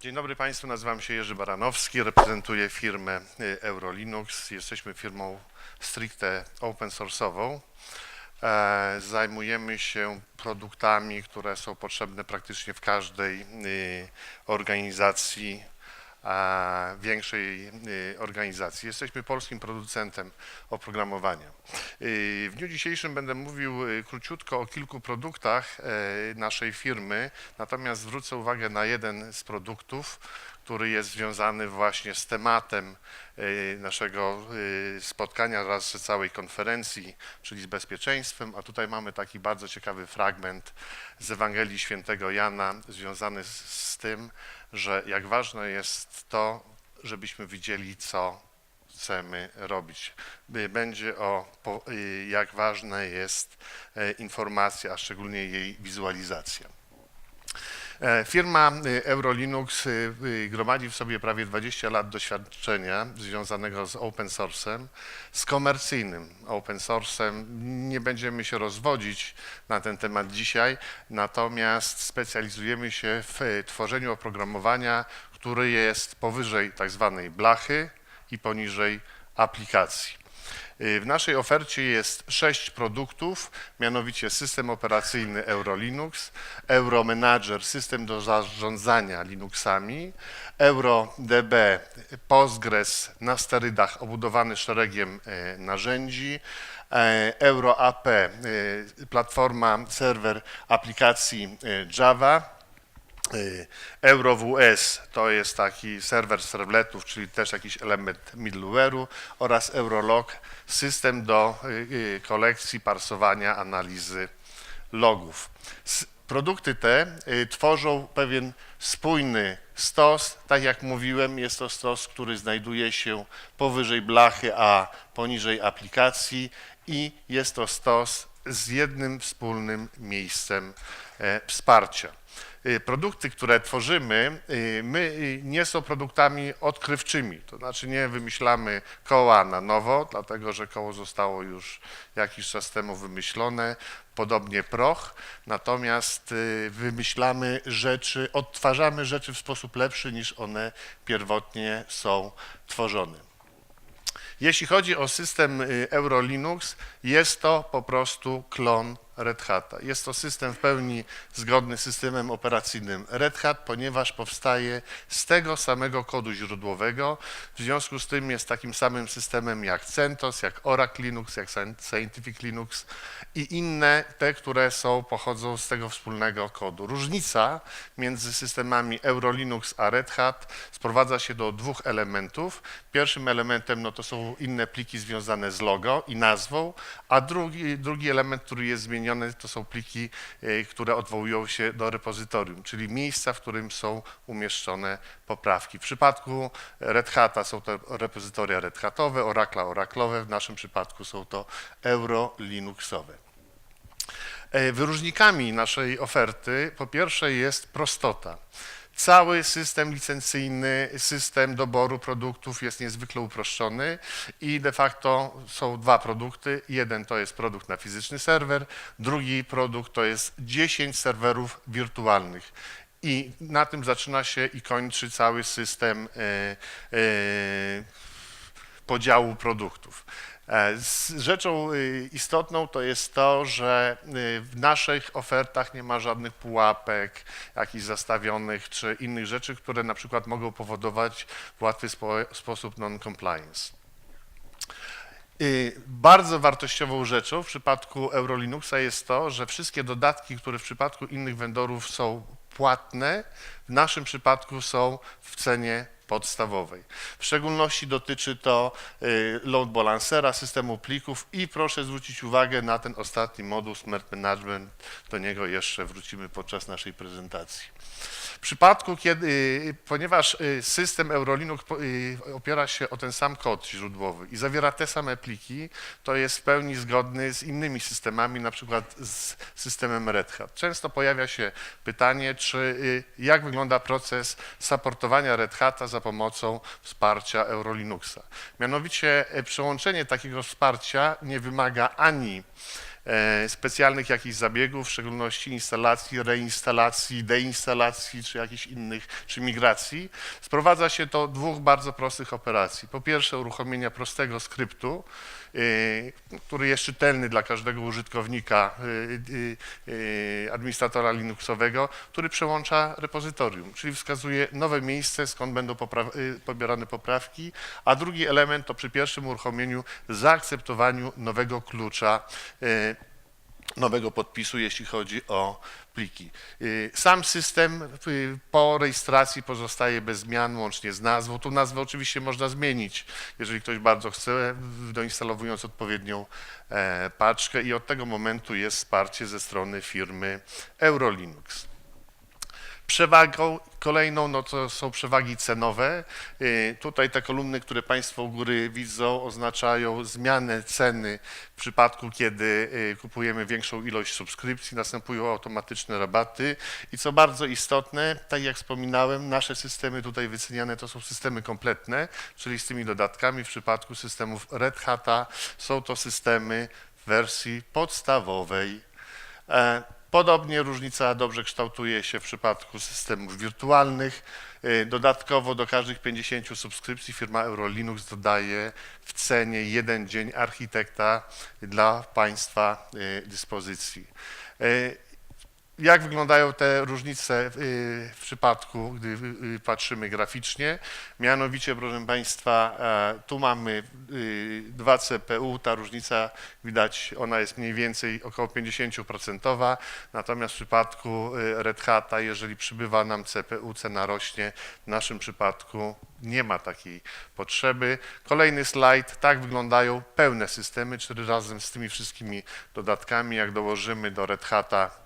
Dzień dobry Państwu, nazywam się Jerzy Baranowski, reprezentuję firmę y, Eurolinux. Jesteśmy firmą stricte open source'ową. E, Zajmujemy się produktami, które są potrzebne praktycznie w każdej y, organizacji, większej y, organizacji. Jesteśmy polskim producentem oprogramowania. Y, W dniu dzisiejszym będę mówił y, króciutko o kilku produktach e, naszej firmy, natomiast zwrócę uwagę na jeden z produktów, który jest związany właśnie z tematem y, naszego y, spotkania oraz całej konferencji, czyli z bezpieczeństwem, a tutaj mamy taki bardzo ciekawy fragment z Ewangelii Świętego Jana związany z tym, że jak ważne jest to, żebyśmy widzieli, co chcemy robić. Będzie o y, jak ważna jest e, informacja, a szczególnie jej wizualizacja. E, Firma y, Eurolinux y, y, gromadzi w sobie prawie 20 lat doświadczenia związanego z open source'em, z komercyjnym open source'em. Nie będziemy się rozwodzić na ten temat dzisiaj, natomiast specjalizujemy się w tworzeniu oprogramowania, które jest powyżej tak zwanej blachy i poniżej aplikacji. Y, W naszej ofercie jest sześć produktów, mianowicie system operacyjny Eurolinux, Euromanager, system do zarządzania Linuxami, EuroDB, Postgres na sterydach obudowany szeregiem e, narzędzi, e, EuroAP, e, platforma serwer aplikacji Java, Y, EuroWS to jest taki serwer servletów, czyli też jakiś element middleware'u oraz Eurolog, system do y, y, kolekcji, parsowania, analizy logów. Produkty te y, tworzą pewien spójny stos. Tak jak mówiłem, jest to stos, który znajduje się powyżej blachy, a poniżej aplikacji i jest to stos z jednym wspólnym miejscem e, wsparcia. Y, Produkty, które tworzymy, y, my y, nie są produktami odkrywczymi, to znaczy nie wymyślamy koła na nowo, dlatego że koło zostało już jakiś czas temu wymyślone, podobnie proch, natomiast wymyślamy rzeczy, odtwarzamy rzeczy w sposób lepszy niż one pierwotnie są tworzone. Jeśli chodzi o system y, Eurolinux, jest to po prostu klon Red Hata. Jest to system w pełni zgodny z systemem operacyjnym Red Hat, ponieważ powstaje z tego samego kodu źródłowego. W związku z tym jest takim samym systemem jak CentOS, jak Oracle Linux, jak Scien- Scientific Linux i inne, te, które są, pochodzą z tego wspólnego kodu. Różnica między systemami Eurolinux a Red Hat sprowadza się do dwóch elementów. Pierwszym elementem no, to są inne pliki związane z logo i nazwą, a drugi, drugi element, który jest zmieniony, to są pliki, e, które odwołują się do repozytorium, czyli miejsca, w którym są umieszczone poprawki. W przypadku Red Hata są to repozytoria Red Hatowe, Oracla Oraclowe, w naszym przypadku są to Euro-Linuxowe. E, Wyróżnikami naszej oferty po pierwsze jest prostota. Cały system licencyjny, system doboru produktów jest niezwykle uproszczony i de facto są dwa produkty. Jeden to jest produkt na fizyczny serwer, drugi produkt to jest 10 serwerów wirtualnych. I na tym zaczyna się i kończy cały system e, e, podziału produktów. E, Rzeczą y, istotną to jest to, że y, w naszych ofertach nie ma żadnych pułapek, jakichś zastawionych czy innych rzeczy, które na przykład mogą powodować w łatwy spo, sposób non-compliance. Y, Bardzo wartościową rzeczą w przypadku Eurolinuxa jest to, że wszystkie dodatki, które w przypadku innych vendorów są płatne, w naszym przypadku są w cenie podstawowej. W szczególności dotyczy to y, load balancera, systemu plików i proszę zwrócić uwagę na ten ostatni moduł Smart Management. Do niego jeszcze wrócimy podczas naszej prezentacji. W przypadku, kiedy, y, ponieważ y, system Eurolinux opiera się o ten sam kod źródłowy i zawiera te same pliki, to jest w pełni zgodny z innymi systemami, na przykład z systemem Red Hat. Często pojawia się pytanie, czy jak wygląda proces supportowania Red Hata za pomocą wsparcia Eurolinuxa. Mianowicie y, przełączenie takiego wsparcia nie wymaga ani e, specjalnych jakichś zabiegów, w szczególności instalacji, reinstalacji, deinstalacji czy jakichś innych, czy migracji, sprowadza się do dwóch bardzo prostych operacji. Po pierwsze uruchomienia prostego skryptu, który jest czytelny dla każdego użytkownika, y, y, y, administratora Linuxowego, który przełącza repozytorium, czyli wskazuje nowe miejsce, skąd będą y, pobierane poprawki, a drugi element to przy pierwszym uruchomieniu zaakceptowaniu nowego klucza y, nowego podpisu, jeśli chodzi o pliki. Y, Sam system y, po rejestracji pozostaje bez zmian, łącznie z nazwą. Tu nazwę oczywiście można zmienić, jeżeli ktoś bardzo chce, doinstalowując odpowiednią e, paczkę i od tego momentu jest wsparcie ze strony firmy Eurolinux. Przewagą kolejną no to są przewagi cenowe. Y, Tutaj te kolumny, które Państwo u góry widzą, oznaczają zmianę ceny w przypadku, kiedy y, kupujemy większą ilość subskrypcji, następują automatyczne rabaty i co bardzo istotne, tak jak wspominałem, nasze systemy tutaj wyceniane to są systemy kompletne, czyli z tymi dodatkami. W przypadku systemów Red Hata są to systemy w wersji podstawowej. Podobnie różnica dobrze kształtuje się w przypadku systemów wirtualnych. E, Dodatkowo do każdych 50 subskrypcji firma Eurolinux dodaje w cenie jeden dzień architekta dla Państwa e, dyspozycji. Jak wyglądają te różnice y, w przypadku, gdy y, patrzymy graficznie? Mianowicie, proszę Państwa, e, tu mamy y, dwa CPU, ta różnica widać, ona jest mniej więcej około 50%, natomiast w przypadku y, Red Hata, jeżeli przybywa nam CPU, cena rośnie, w naszym przypadku nie ma takiej potrzeby. Kolejny slajd, tak wyglądają pełne systemy, czyli razem z tymi wszystkimi dodatkami, jak dołożymy do Red Hata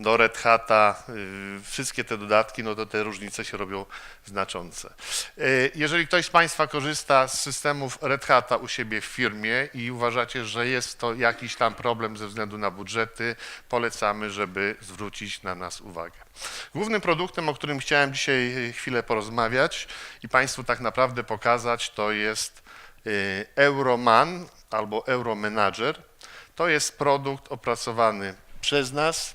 do Red Hata y, wszystkie te dodatki, no to te różnice się robią znaczące. Y, Jeżeli ktoś z Państwa korzysta z systemów Red Hata u siebie w firmie i uważacie, że jest to jakiś tam problem ze względu na budżety, polecamy, żeby zwrócić na nas uwagę. Głównym produktem, o którym chciałem dzisiaj y, chwilę porozmawiać i Państwu tak naprawdę pokazać, to jest y, Euroman albo Euromanager. To jest produkt opracowany przez nas.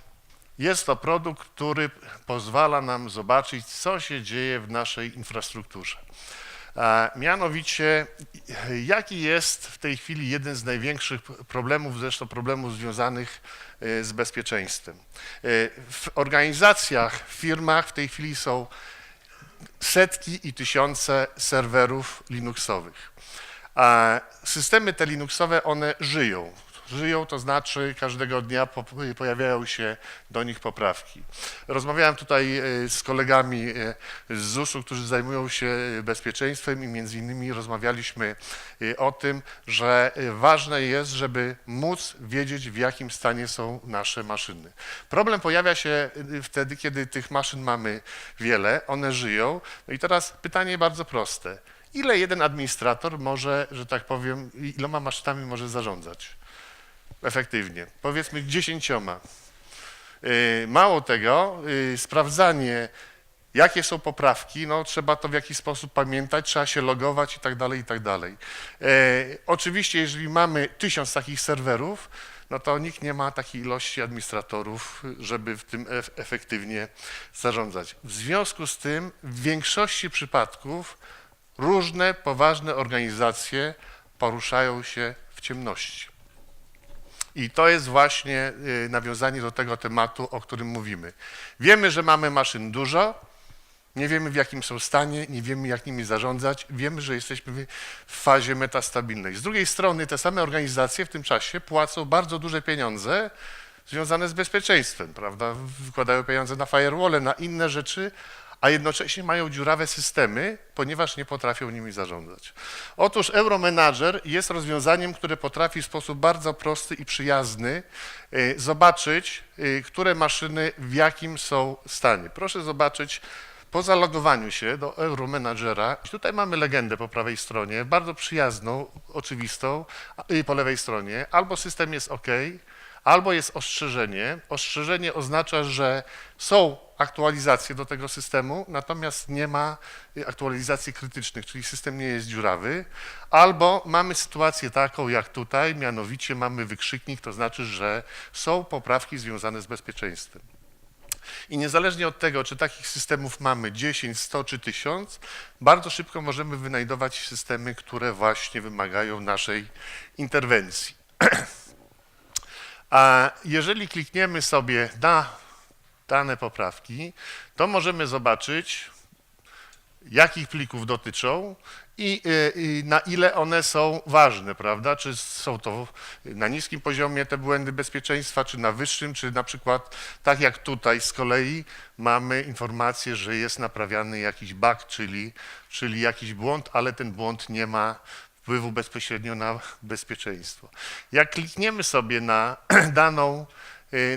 Jest to produkt, który pozwala nam zobaczyć, co się dzieje w naszej infrastrukturze. A Mianowicie, jaki jest w tej chwili jeden z największych problemów, zresztą problemów związanych e, z bezpieczeństwem. E, W organizacjach, w firmach w tej chwili są setki i tysiące serwerów Linuxowych. A systemy te Linuxowe, one żyją. Żyją, to znaczy każdego dnia po- pojawiają się do nich poprawki. Rozmawiałem tutaj e, z kolegami e, z ZUS-u, którzy zajmują się e, bezpieczeństwem i między innymi rozmawialiśmy o tym, że ważne jest, żeby móc wiedzieć, w jakim stanie są nasze maszyny. Problem pojawia się wtedy, kiedy tych maszyn mamy wiele, one żyją. No i teraz pytanie bardzo proste. Ile jeden administrator może, że tak powiem, iloma maszynami może zarządzać? Efektywnie. Powiedzmy dziesięcioma. Yy, Mało tego, yy, sprawdzanie, jakie są poprawki, no trzeba to w jakiś sposób pamiętać, trzeba się logować i tak dalej, i tak dalej. Yy, Oczywiście, jeżeli mamy tysiąc takich serwerów, no to nikt nie ma takiej ilości administratorów, żeby w tym ef- efektywnie zarządzać. W związku z tym w większości przypadków różne poważne organizacje poruszają się w ciemności. I to jest właśnie y, nawiązanie do tego tematu, o którym mówimy. Wiemy, że mamy maszyn dużo, nie wiemy w jakim są stanie, nie wiemy jak nimi zarządzać, wiemy, że jesteśmy w fazie metastabilnej. Z drugiej strony te same organizacje w tym czasie płacą bardzo duże pieniądze związane z bezpieczeństwem, prawda? Wykładają pieniądze na firewall, na inne rzeczy, a jednocześnie mają dziurawe systemy, ponieważ nie potrafią nimi zarządzać. Otóż Euromanager jest rozwiązaniem, które potrafi w sposób bardzo prosty i przyjazny y, zobaczyć, y, które maszyny w jakim są stanie. Proszę zobaczyć po zalogowaniu się do Euromanagera, tutaj mamy legendę po prawej stronie, bardzo przyjazną, oczywistą, po lewej stronie, albo system jest OK, albo jest ostrzeżenie. Ostrzeżenie oznacza, że są aktualizacje do tego systemu, natomiast nie ma aktualizacji krytycznych, czyli system nie jest dziurawy, albo mamy sytuację taką jak tutaj, mianowicie mamy wykrzyknik, to znaczy, że są poprawki związane z bezpieczeństwem. I niezależnie od tego, czy takich systemów mamy 10, 100 czy 1000, bardzo szybko możemy wynajdować systemy, które właśnie wymagają naszej interwencji. A jeżeli klikniemy sobie na dane poprawki, to możemy zobaczyć, jakich plików dotyczą i, y, i na ile one są ważne, prawda? Czy są to na niskim poziomie te błędy bezpieczeństwa, czy na wyższym, czy na przykład tak jak tutaj z kolei mamy informację, że jest naprawiany jakiś bug, czyli, czyli jakiś błąd, ale ten błąd nie ma wpływu bezpośrednio na bezpieczeństwo. Jak klikniemy sobie na daną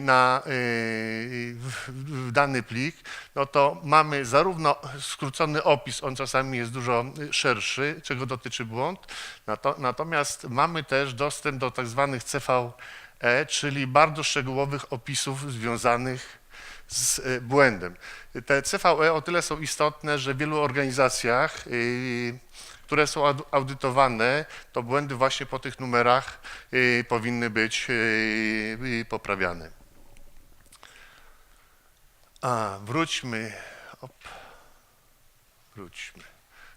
na y, w- dany plik, no to mamy zarówno skrócony opis, on czasami jest dużo y, szerszy, czego dotyczy błąd, nato, natomiast mamy też dostęp do tak zwanych CVE, czyli bardzo szczegółowych opisów związanych z y, błędem. Te CVE o tyle są istotne, że w wielu organizacjach, y, które są au- audytowane, to błędy właśnie po tych numerach y, powinny być y, y, poprawiane. A, wróćmy, op, wróćmy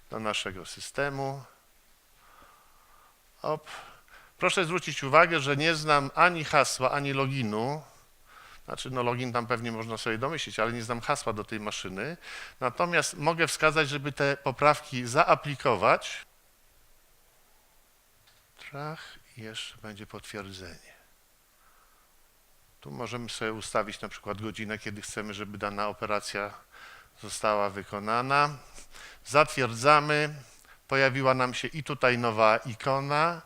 do naszego systemu. Op. Proszę zwrócić uwagę, że nie znam ani hasła, ani loginu. Znaczy, no login tam pewnie można sobie domyślić, ale nie znam hasła do tej maszyny. Natomiast mogę wskazać, żeby te poprawki zaaplikować. Trach i jeszcze będzie potwierdzenie. Tu możemy sobie ustawić na przykład godzinę, kiedy chcemy, żeby dana operacja została wykonana. Zatwierdzamy. Pojawiła nam się i tutaj nowa ikona.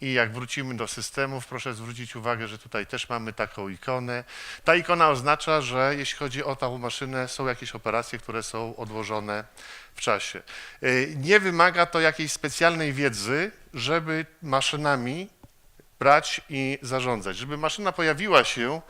I jak wrócimy do systemów, proszę zwrócić uwagę, że tutaj też mamy taką ikonę. Ta ikona oznacza, że jeśli chodzi o tą maszynę, są jakieś operacje, które są odłożone w czasie. Y, Nie wymaga to jakiejś specjalnej wiedzy, żeby maszynami brać i zarządzać. Żeby maszyna pojawiła się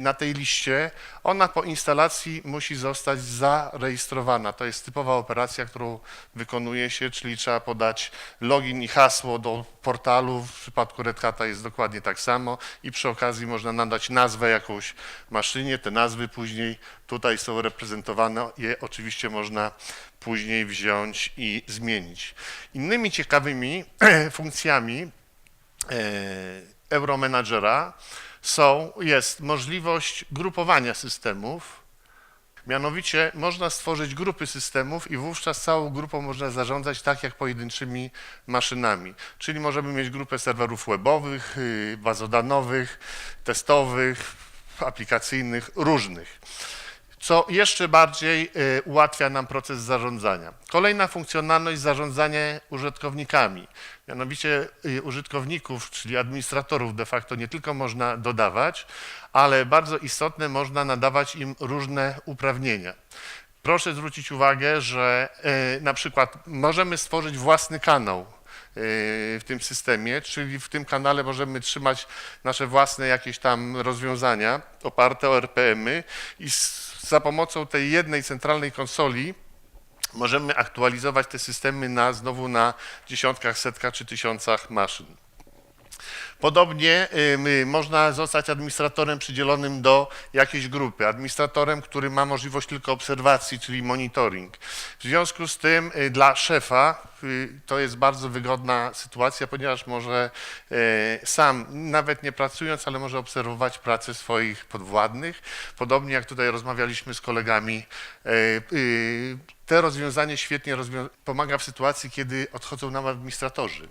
na tej liście, ona po instalacji musi zostać zarejestrowana. To jest typowa operacja, którą wykonuje się, czyli trzeba podać login i hasło do portalu. W przypadku Red Hata jest dokładnie tak samo i przy okazji można nadać nazwę jakąś maszynie. Te nazwy później tutaj są reprezentowane. Je oczywiście można później wziąć i zmienić. Innymi ciekawymi funkcjami e, Euromanagera są, jest możliwość grupowania systemów. Mianowicie można stworzyć grupy systemów i wówczas całą grupą można zarządzać tak jak pojedynczymi maszynami. Czyli możemy mieć grupę serwerów webowych, y, bazodanowych, testowych, aplikacyjnych, różnych co jeszcze bardziej y, ułatwia nam proces zarządzania. Kolejna funkcjonalność zarządzanie użytkownikami. Mianowicie y, użytkowników, czyli administratorów de facto nie tylko można dodawać, ale bardzo istotne można nadawać im różne uprawnienia. Proszę zwrócić uwagę, że y, na przykład możemy stworzyć własny kanał w tym systemie, czyli w tym kanale możemy trzymać nasze własne jakieś tam rozwiązania oparte o RPM-y i za pomocą tej jednej centralnej konsoli możemy aktualizować te systemy na, znowu na dziesiątkach, setkach czy tysiącach maszyn. Podobnie y, można zostać administratorem przydzielonym do jakiejś grupy, administratorem, który ma możliwość tylko obserwacji, czyli monitoring. W związku z tym y, dla szefa y, to jest bardzo wygodna sytuacja, ponieważ może sam, nawet nie pracując, ale może obserwować pracę swoich podwładnych. Podobnie jak tutaj rozmawialiśmy z kolegami, te rozwiązanie świetnie rozwią- pomaga w sytuacji, kiedy odchodzą nam administratorzy.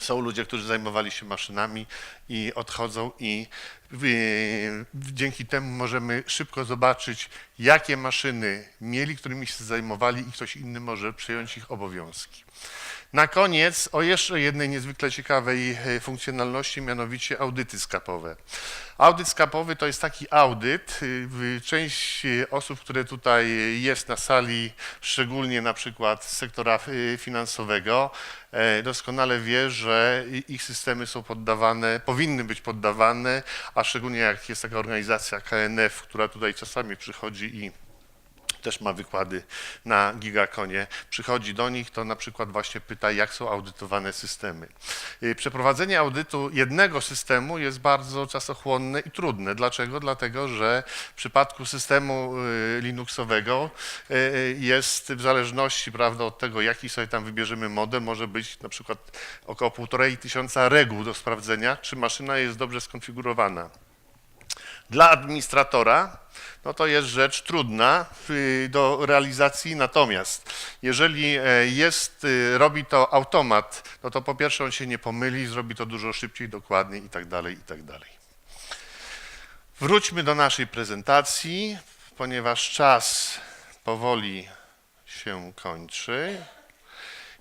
Są ludzie, którzy zajmowali się maszynami i odchodzą i y, dzięki temu możemy szybko zobaczyć, jakie maszyny mieli, którymi się zajmowali i ktoś inny może przejąć ich obowiązki. Na koniec o jeszcze jednej niezwykle ciekawej e, funkcjonalności, mianowicie audyty skapowe. Audyt skapowy to jest taki audyt, w- część e, osób, które tutaj jest na sali, szczególnie na przykład z sektora y, finansowego, e, doskonale wie, że ich systemy są poddawane, powinny być poddawane, a szczególnie jak jest taka organizacja KNF, która tutaj czasami przychodzi i też ma wykłady na Gigakonie, przychodzi do nich, to na przykład właśnie pyta, jak są audytowane systemy. Y, Przeprowadzenie audytu jednego systemu jest bardzo czasochłonne i trudne. Dlaczego? Dlatego, że w przypadku systemu y, Linuxowego y, jest w zależności prawda, od tego, jaki sobie tam wybierzemy model, może być na przykład około półtorej tysiąca reguł do sprawdzenia, czy maszyna jest dobrze skonfigurowana. Dla administratora no to jest rzecz trudna y, do realizacji, natomiast jeżeli e, jest, y, robi to automat, no to po pierwsze on się nie pomyli, zrobi to dużo szybciej, dokładniej i tak dalej, i tak dalej. Wróćmy do naszej prezentacji, ponieważ czas powoli się kończy.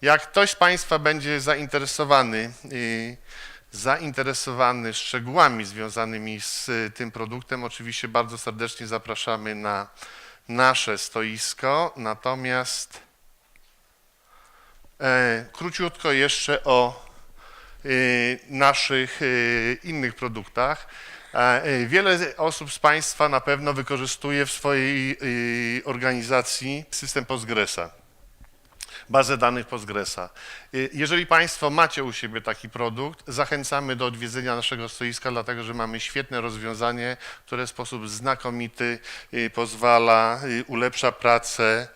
Jak ktoś z Państwa będzie zainteresowany, y, zainteresowany szczegółami związanymi z y, tym produktem, oczywiście bardzo serdecznie zapraszamy na nasze stoisko. Natomiast e, króciutko jeszcze o y, naszych y, innych produktach. E, y, Wiele osób z Państwa na pewno wykorzystuje w swojej organizacji system Postgresa bazę danych Postgresa. Y, Jeżeli Państwo macie u siebie taki produkt, zachęcamy do odwiedzenia naszego stoiska, dlatego że mamy świetne rozwiązanie, które w sposób znakomity y, pozwala, y, ulepsza pracę,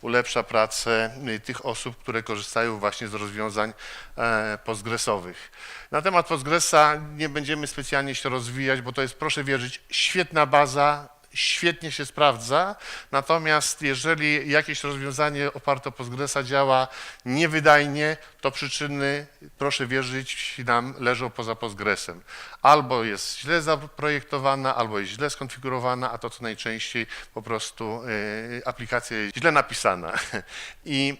ulepsza pracę tych osób, które korzystają właśnie z rozwiązań e, postgresowych. Na temat Postgresa nie będziemy specjalnie się rozwijać, bo to jest, proszę wierzyć, świetna baza, świetnie się sprawdza, natomiast jeżeli jakieś rozwiązanie oparte o Postgresa działa niewydajnie, to przyczyny, proszę wierzyć, nam leżą poza Postgresem. Albo jest źle zaprojektowana, albo jest źle skonfigurowana, a to co najczęściej po prostu y, aplikacja jest źle napisana. I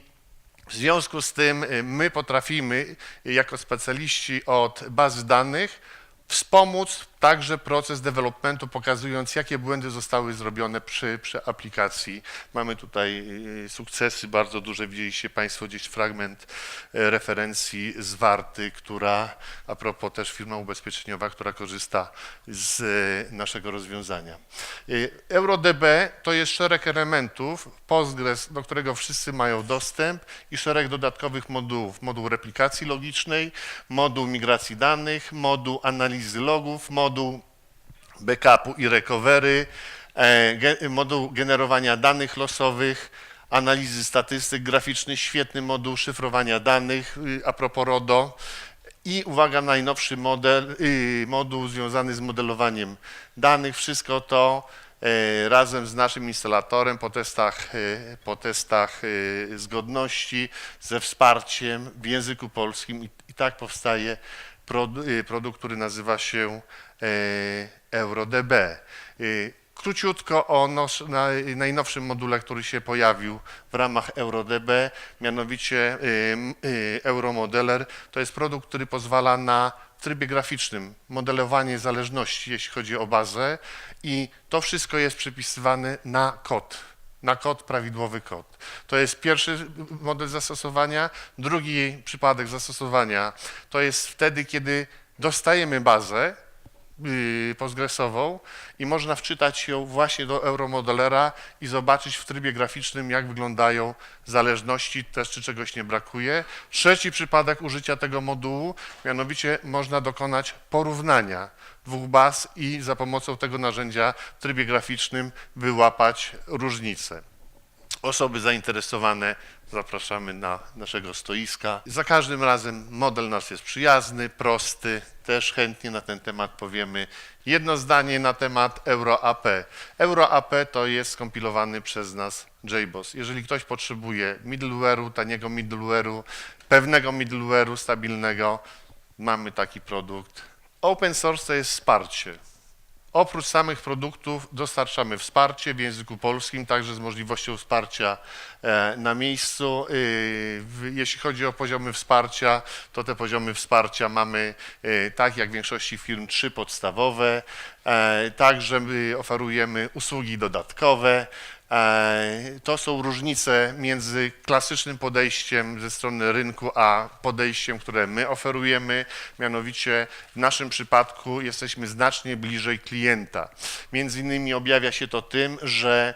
w związku z tym y, my potrafimy jako specjaliści od bazy danych wspomóc także proces developmentu, pokazując, jakie błędy zostały zrobione przy, przy aplikacji. Mamy tutaj y, sukcesy bardzo duże. Widzieliście Państwo gdzieś fragment e, referencji z Warty, która, a propos też firma ubezpieczeniowa, która korzysta z e, naszego rozwiązania. Y, EuroDB to jest szereg elementów, Postgres, do którego wszyscy mają dostęp i szereg dodatkowych modułów. Moduł replikacji logicznej, moduł migracji danych, moduł analizy logów, moduł backupu i recovery, e, moduł generowania danych losowych, analizy statystyk graficznych, świetny moduł szyfrowania danych y, a propos RODO i uwaga, najnowszy model, y, moduł związany z modelowaniem danych. Wszystko to e, razem z naszym instalatorem po testach, e, po testach zgodności, ze wsparciem w języku polskim i, tak powstaje y, produkt, który nazywa się EuroDB. Y, Króciutko o nos, na, najnowszym module, który się pojawił w ramach EuroDB, mianowicie y, Euromodeler. To jest produkt, który pozwala na w trybie graficznym modelowanie zależności, jeśli chodzi o bazę i to wszystko jest przypisywane na kod na kod, prawidłowy kod. To jest pierwszy model zastosowania. Drugi przypadek zastosowania to jest wtedy, kiedy dostajemy bazę postgresową i można wczytać ją właśnie do Euromodelera i zobaczyć w trybie graficznym, jak wyglądają zależności, też czy czegoś nie brakuje. Trzeci przypadek użycia tego modułu, mianowicie można dokonać porównania dwóch baz i za pomocą tego narzędzia w trybie graficznym wyłapać różnice. Osoby zainteresowane zapraszamy na naszego stoiska. Za każdym razem model nasz jest przyjazny, prosty. Też chętnie na ten temat powiemy jedno zdanie na temat EuroAP. EuroAP to jest skompilowany przez nas JBoss. Jeżeli ktoś potrzebuje middleware'u, taniego middleware'u, pewnego middleware'u stabilnego, mamy taki produkt. Open source to jest wsparcie. Oprócz samych produktów dostarczamy wsparcie w języku polskim, także z możliwością wsparcia e, na miejscu. W- Jeśli chodzi o poziomy wsparcia, to te poziomy wsparcia mamy, e, tak jak w większości firm, trzy podstawowe. E, Także my oferujemy usługi dodatkowe. E, To są różnice między klasycznym podejściem ze strony rynku, a podejściem, które my oferujemy. Mianowicie w naszym przypadku jesteśmy znacznie bliżej klienta. Między innymi objawia się to tym, że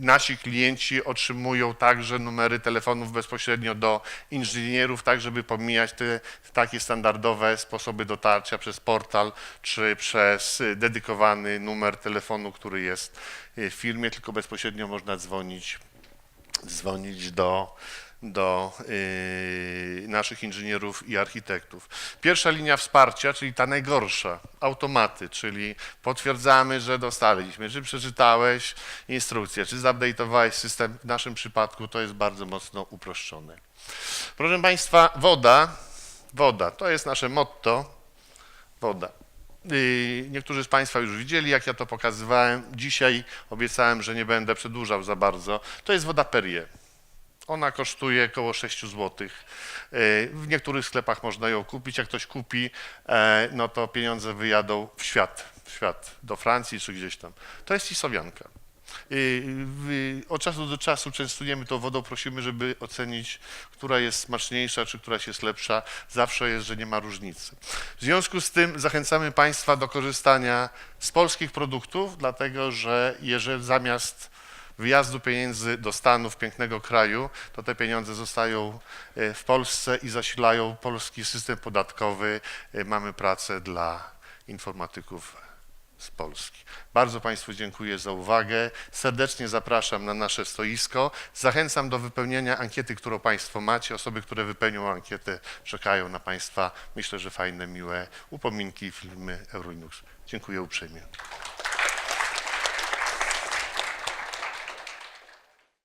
nasi klienci otrzymują także numery telefonów bezpośrednio do inżynierów, tak żeby pomijać te takie standardowe sposoby dotarcia przez portal czy przez e, dedykowany numer telefonu, który jest e, w firmie, tylko bezpośrednio można dzwonić, dzwonić do, do yy, naszych inżynierów i architektów. Pierwsza linia wsparcia, czyli ta najgorsza, automaty, czyli potwierdzamy, że dostaliśmy, czy przeczytałeś instrukcję, czy zupdate'owałeś system. W naszym przypadku to jest bardzo mocno uproszczone. Proszę Państwa, woda, woda, to jest nasze motto, woda. Yy, Niektórzy z Państwa już widzieli, jak ja to pokazywałem. Dzisiaj obiecałem, że nie będę przedłużał za bardzo. To jest woda Perrier. Ona kosztuje około 6 zł. W niektórych sklepach można ją kupić. Jak ktoś kupi, e, no to pieniądze wyjadą w świat, w świat, do Francji czy gdzieś tam. To jest cisowianka. Yy, w- Od czasu do czasu częstujemy tą wodą, prosimy, żeby ocenić, która jest smaczniejsza, czy któraś jest lepsza. Zawsze jest, że nie ma różnicy. W związku z tym zachęcamy Państwa do korzystania z polskich produktów, dlatego że jeżeli zamiast wyjazdu pieniędzy do Stanów, pięknego kraju, to te pieniądze zostają e, w Polsce i zasilają polski system podatkowy. E, Mamy pracę dla informatyków z Polski. Bardzo Państwu dziękuję za uwagę. Serdecznie zapraszam na nasze stoisko. Zachęcam do wypełnienia ankiety, którą Państwo macie. Osoby, które wypełnią ankietę, czekają na Państwa, myślę, że fajne, miłe upominki, filmy Eurolinux. Dziękuję uprzejmie.